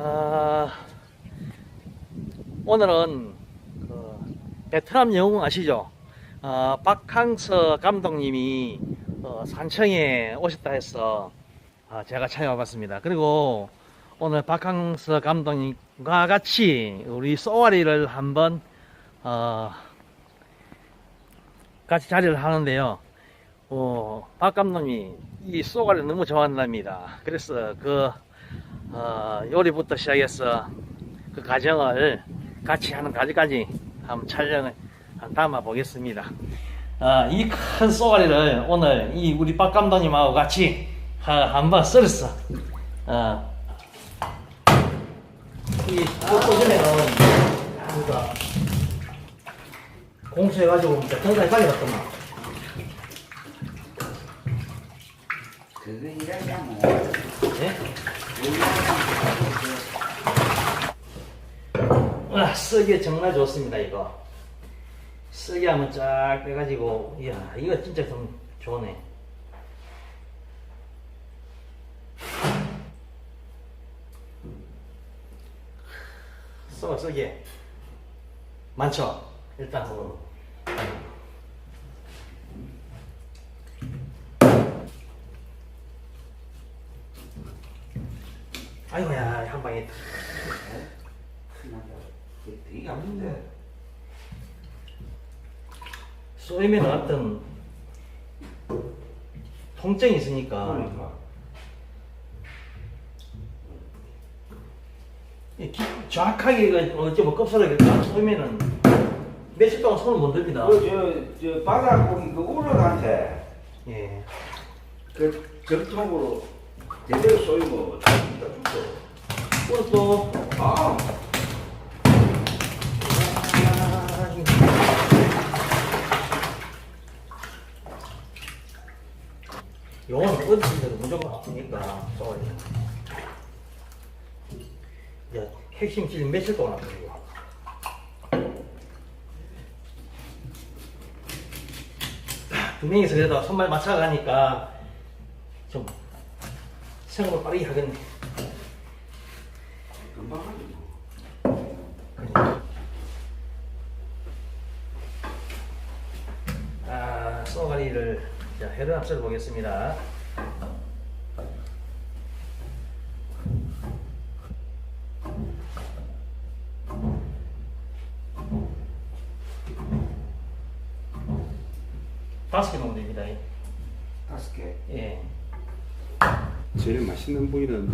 아, 오늘은 그 베트남 영웅 아시죠? 어, 박항서 감독님이 어, 산청에 오셨다 해서 어, 제가 찾아와봤습니다. 그리고 오늘 박항서 감독님과 같이 우리 쏘아리를 한번 어, 같이 자리를 하는데요. 어, 박 감독님이 이 쏘가리를 너무 좋아한답니다. 그래서 그 어, 요리부터 시작해서 그 과정을 같이 하는 까지까지 한번 촬영을 담아 보겠습니다. 어, 이큰 쏘가리를 오늘 이 우리 박 감독님하고 같이 하- 한번 썰었어. 어, 이 쏘주면은 우리가 공수해가지고 정상에 빨리갔더만. 그거 이래야 뭐 네? 와, 쓰기 정말 좋습니다, 이거. 쓰기 하면 쫙 빼가지고, 이야, 이거 진짜 좀 좋네. 써, 쓰기. 많죠? 일단 그거. 아이고야, 한 방에. 되게 아픈데 쏘이면 어떤 통증이 있으니까 그러니까 이 기- 정확하게 그 어째 뭐딱 쏘이면은 며칠 동안 손을 못 듭니다. 그저저 바다 고기 그 우럭한테 예. 그 전통으로 제대로 쏘이면 진짜 죽어 또 아. 용은 어디서든 무조건 아프니까 쏘아야 야, 핵심 질 며칠 동안 아프고. 두 명이서 그래도 손발 맞춰가니까 좀 생각을 빠르게 하겠네. 금방 하지 뭐 아, 쏘가리를 자, 헤드 앞설 보겠습니다. 다섯 개 넣으면 됩니다. 다섯 개 예. 제일 맛있는 부위는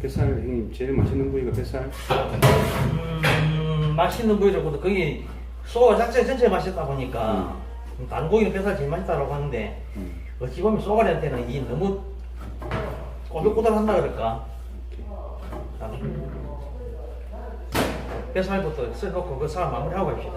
뱃살 형님 제일 맛있는 부위가 뱃살 음, 맛있는 부위를 보도 거기 소가 자체 전체 맛있다 보니까 다른 고기는 뱃살 제일 맛있다라고 하는데 음. 어찌 보면 쏘가리한테는 이 너무 꼬들꼬들한다 그럴까? 아, 뱃살부터 써놓고 그 사람 마무리하고 갑시다.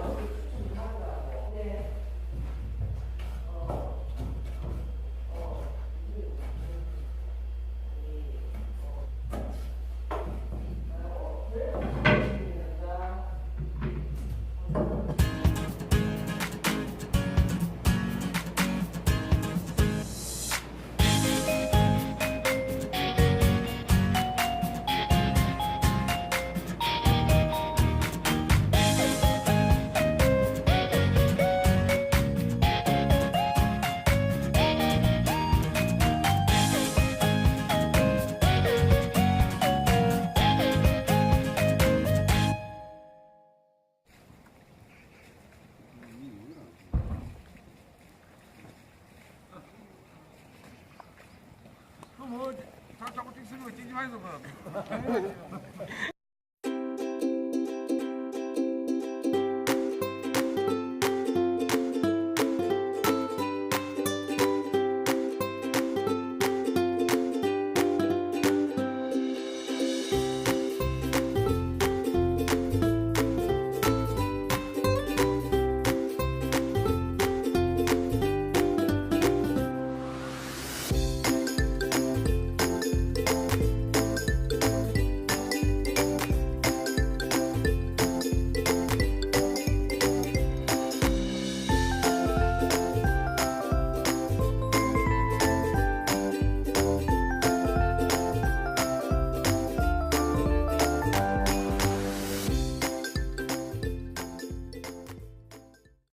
뭐 자- 자꾸 찍쓰는 거 찍지 마이소 그.